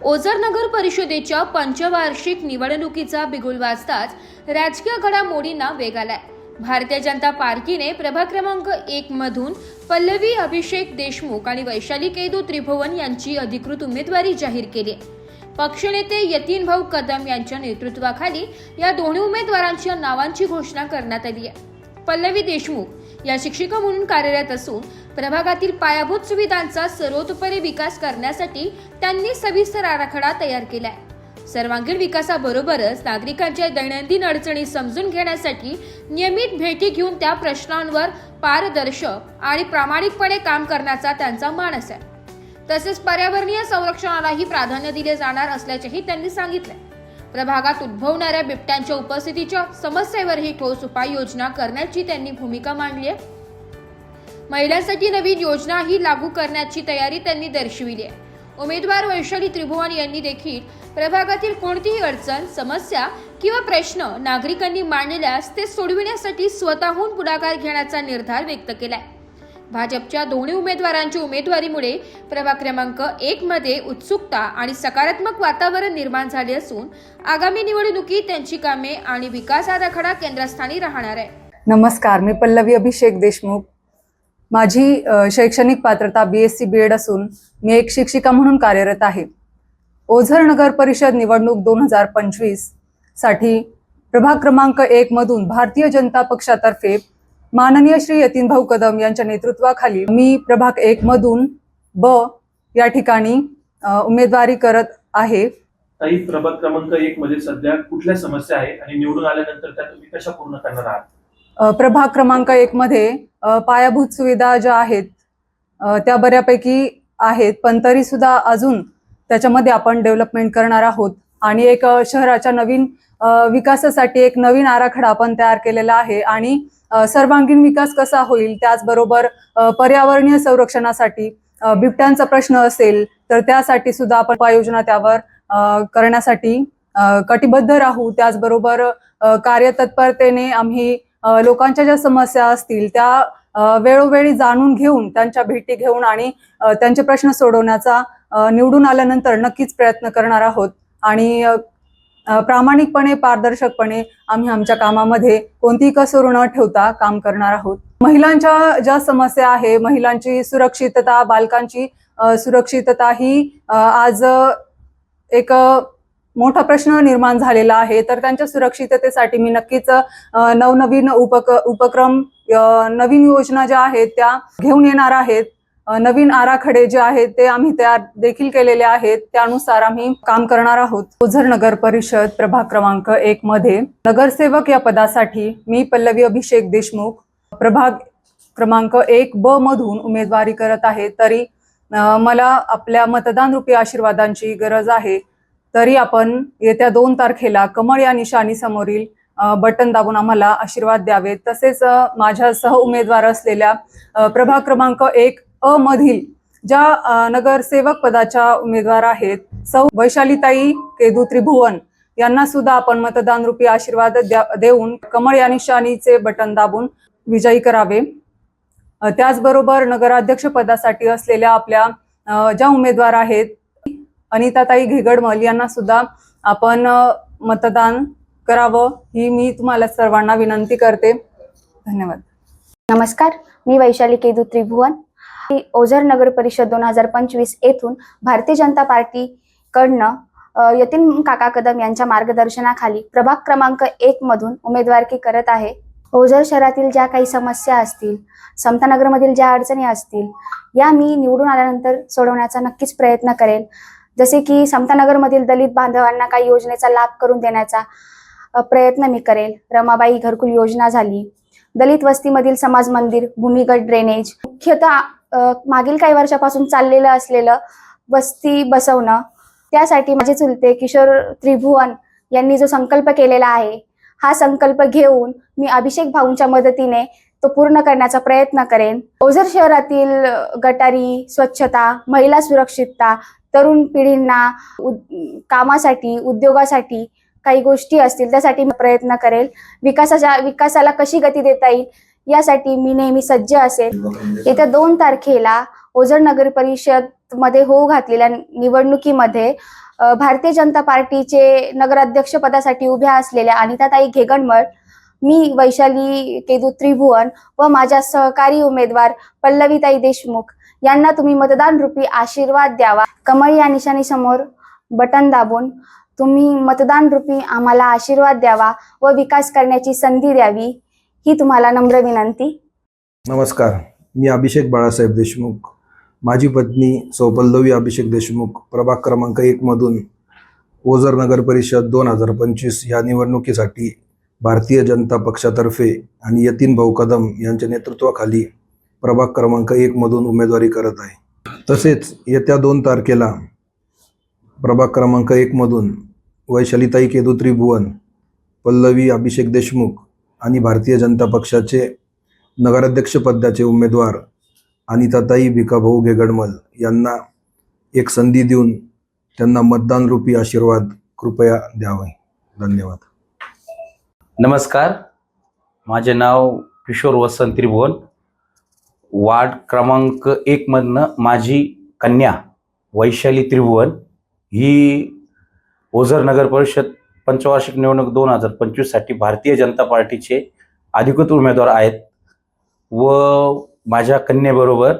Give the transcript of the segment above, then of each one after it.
ओझर नगर परिषदेच्या पंचवार्षिक निवडणुकीचा बिगुल वाजताच राजकीय घडामोडींना वेग आलाय. भारतीय जनता पार्टीने प्रभाग क्रमांक एक मधून पल्लवी अभिषेक देशमुख आणि वैशाली केदू त्रिभुवन यांची अधिकृत उमेदवारी जाहीर केली. पक्षनेते यतीन भाऊ कदम यांच्या नेतृत्वाखाली या दोन्ही उमेदवारांच्या नावांची घोषणा करण्यात आली आहे. पल्लवी देशमुख या शिक्षिका म्हणून कार्यरत असून प्रभागातील पायाभूत सुविधांचा सर्वतोपरी विकास करण्यासाठी त्यांनी सविस्तर आराखडा तयार केलाय. सर्वांगीण विकासाबरोबरच नागरिकांच्या दैनंदिन अडचणी समजून घेण्यासाठी नियमित भेटी घेऊन त्या प्रश्नांवर पारदर्शक आणि प्रामाणिकपणे काम करण्याचा त्यांचा मानस आहे. तसेच पर्यावरणीय संरक्षणालाही प्राधान्य दिले जाणार असल्याचेही त्यांनी सांगितले प्रभागात उद्भवणाऱ्या बिबट्यांच्या उपस्थितीच्या समस्येवरही ठोस उपाययोजना करण्याची त्यांनी भूमिका मांडली आहे. महिलांसाठी नवीन योजनाही लागू करण्याची तयारी त्यांनी दर्शविली आहे. उमेदवार वैशाली त्रिभुवन यांनी देखील प्रभागातील कोणतीही अडचण समस्या किंवा प्रश्न नागरिकांनी मांडल्यास ते सोडविण्यासाठी स्वतःहून पुढाकार घेण्याचा निर्धार व्यक्त केलाय. भाजपच्या दोन्ही उमेदवारांच्या उमेदवारीमुळे प्रभाग क्रमांक एक मध्ये उत्सुकता आणि सकारात्मक वातावरण निर्माण झाले असून आगामी निवडणुकीत त्यांची कामे आणि विकास आराखडा केंद्रस्थानी राहणार आहे. नमस्कार मी पल्लवी अभिषेक देशमुख. माझी शैक्षणिक पात्रता B S C B Ed असून मी एक शिक्षिका म्हणून कार्यरत आहे. ओझर नगर परिषद निवडणूक दोन हजार पंचवीससाठी प्रभाग क्रमांक एक मधून भारतीय जनता पक्षातर्फे माननीय श्री यतीन भाऊ कदम यांच्या नेतृत्वाखाली मी प्रभाग एक मधून ब या ठिकाणी उमेदवारी करत आहे. प्रभाग क्रमांक एक मध्ये सध्या कुठल्या समस्या आहे आणि निवडून आल्यानंतर त्या तुम्ही कशा पूर्ण करणार आहात? प्रभाग क्रमांक एक मध्ये पायाभूत सुविधा ज्या आहेत त्या बऱ्यापैकी आहेत पण तरी सुद्धा अजून त्याच्यामध्ये आपण डेव्हलपमेंट करणार आहोत. आणि एक शहराच्या नवीन विकासासाठी एक नवीन आराखडा आपण तयार केलेला आहे. आणि सर्वांगीण विकास कसा होईल त्याचबरोबर पर्यावरणीय संरक्षणासाठी बिबट्यांचा प्रश्न असेल तर त्यासाठी सुद्धा आपण उपाययोजना त्यावर अ, करण्यासाठी कटिबद्ध राहू. त्याचबरोबर कार्यतत्परतेने आम्ही लोकांच्या ज्या समस्या असतील त्या वेळोवेळी जाणून घेऊन त्यांच्या भेटी घेऊन आणि त्यांचे प्रश्न सोडवण्याचा निवडून आल्यानंतर नक्कीच प्रयत्न करणार आहोत. आणि प्रामाणिकपणे पारदर्शकपणे आम्ही आमच्या कामामध्ये कोणतीही कसर न ठेवता काम करणार आहोत. महिलांच्या ज्या समस्या आहे महिलांची सुरक्षितता बालकांची सुरक्षितता ही आज एक मोठा प्रश्न निर्माण झालेला आहे. तर त्यांच्या सुरक्षिततेसाठी मी नक्कीच नवनवीन उपक उपक्रम नवीन योजना ज्या आहेत त्या घेऊन येणार आहेत. नवीन आराखडे जे आहेत ते आम्ही तयार देखील केलेले आहेत. त्यानुसार आम्ही काम करणार आहोत. ओझर नगर परिषद प्रभाग क्रमांक एक मध्ये नगरसेवक या पदासाठी मी पल्लवी अभिषेक देशमुख प्रभाग क्रमांक एक ब मधून उमेदवारी करत आहे. तरी मला आपल्या मतदान रूपी आशीर्वादांची गरज आहे. तरी आपण येत्या दोन तारखेला कमळ या निशाणी समोरील बटन दाबून आम्हाला आशीर्वाद द्यावेत. तसेच माझ्या सह उमेदवार असलेल्या प्रभाग क्रमांक एक अ मधील ज्या नगरसेवक पदाच्या उमेदवार आहेत सौ वैशालीताई केदू त्रिभुवन यांना सुद्धा आपण मतदान रूपी आशीर्वाद देऊन कमळ या निशाणीचे बटन दाबून विजयी करावे. त्याचबरोबर नगराध्यक्ष पदासाठी असलेल्या आपल्या अ, ज्या उमेदवार आहेत अनिताताई घेगडमल यांना सुद्धा आपण मतदान करावं ही मी तुम्हाला सर्वांना विनंती करते. धन्यवाद. नमस्कार मी वैशाली केदू त्रिभुवन. ओझर नगर परिषद दोन हजार पंचवीस येथून भारतीय जनता पार्टीकडनं कडनं यतीन काका कदम यांच्या मार्गदर्शनाखाली प्रभाग क्रमांक एक मधून उमेदवारकी करत आहे. ओझर शहरातील ज्या काही समस्या असतील समतानगरमधील ज्या अडचणी असतील या मी निवडून आल्यानंतर सोडवण्याचा नक्कीच प्रयत्न करेल जसे की समतानगरमधील दलित बांधवांना काही योजनेचा लाभ करून देण्याचा प्रयत्न मी करेल. रमाबाई घरकुल योजना झाली. दलित वस्तीमधील समाज मंदिर भूमिगत ड्रेनेज मुख्यतः मागील काही वर्षापासून चाललेलं असलेलं वस्ती बसवणं त्यासाठी माझे चुलते किशोर त्रिभुवन यांनी जो संकल्प केलेला आहे हा संकल्प घेऊन मी अभिषेक भाऊंच्या मदतीने तो पूर्ण करण्याचा प्रयत्न करेन. ओझर शहरातील गटारी स्वच्छता महिला सुरक्षितता तरुण पिढींना उद- कामासाठी उद्योगासाठी काही गोष्टी असतील त्यासाठी मी प्रयत्न करेल. विकासाच्या विकासाला कशी गती देता येईल यासाठी मी नेहमी सज्ज असेल. येत्या दोन तारखेला ओझर नगर परिषदमध्ये होऊ घातलेल्या निवडणुकीमध्ये भारतीय जनता पार्टीचे नगराध्यक्ष पदासाठी उभ्या असलेल्या अनिताताई घेगणमळ मी वैशाली केदू त्रिभुवन व माझ्या सहकारी उमेदवार पल्लवीताई देशमुख यांना तुम्ही मतदान रूपी आशीर्वाद द्यावा. कमळ या निशाणीसमोर बटन दाबून तुम्ही मतदान रूपी आम्हाला आशीर्वाद द्यावा व विकास करण्याची संधी द्यावी ही तुम्हाला नम्र विनंती. नमस्कार. मी अभिषेक बाळासाहेब देशमुख. माझी पत्नी सौपल्लवी अभिषेक देशमुख प्रभाग क्रमांक एकमधून ओझर नगर परिषद दोन हजार पंचवीस ह्या निवडणुकीसाठी भारतीय जनता पक्षातर्फे आणि यतीन भाऊ कदम यांच्या नेतृत्वाखाली प्रभाग क्रमांक एकमधून उमेदवारी करत आहे. तसेच येत्या दोन तारखेला प्रभाग क्रमांक एकमधून वैशालीताई केदुत्री भुवन पल्लवी अभिषेक देशमुख आणि भारतीय जनता पक्षाचे नगराध्यक्षपदाचे उमेदवार अनिताताई भिकाभाऊ गेगडमल यांना एक संधी देऊन त्यांना मतदान रूपी आशीर्वाद कृपया द्यावे. धन्यवाद. नमस्कार. माझे नाव किशोर वसंत त्रिभुवन. वार्ड क्रमांक एकमधनं माझी कन्या वैशाली त्रिभुवन ही ओझर नगर परिषद पंचवार्षिक निवडणूक दोन हजार पंचवीससाठी भारतीय जनता पार्टीचे अधिकृत उमेदवार आहेत व माझ्या कन्येबरोबर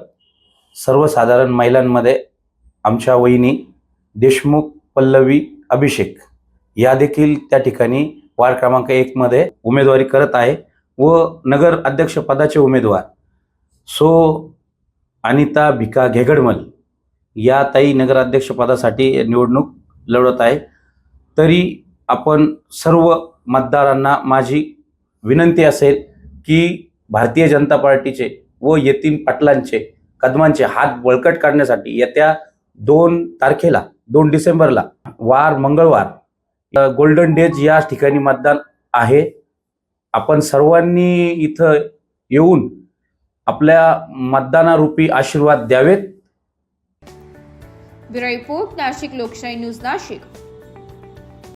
सर्वसाधारण महिलांमध्ये आमच्या वहिनी देशमुख पल्लवी अभिषेक या देखील त्या ठिकाणी वार्ड क्रमांक एकमध्ये उमेदवारी करत आहे व नगर अध्यक्षपदाचे उमेदवार सो अनिता भिका घेगडमल या ताई नगराध्यक्षपदासाठी निवडणूक लढवत आहे. तरी आपण सर्व मतदारांना माझी विनंती असेल की भारतीय जनता पार्टीचे व यतीन पाटलांचे कदमांचे हात बळकट काढण्यासाठी येत्या दोन तारखेला दोन डिसेंबरला वार मंगळवार गोल्डन डेज या ठिकाणी मतदान आहे. आपण सर्वांनी इथं येऊन आपल्या मतदानारूपी आशीर्वाद द्यावेत. ब्युरो रिपोर्ट नाशिक लोकशाही न्यूज नाशिक.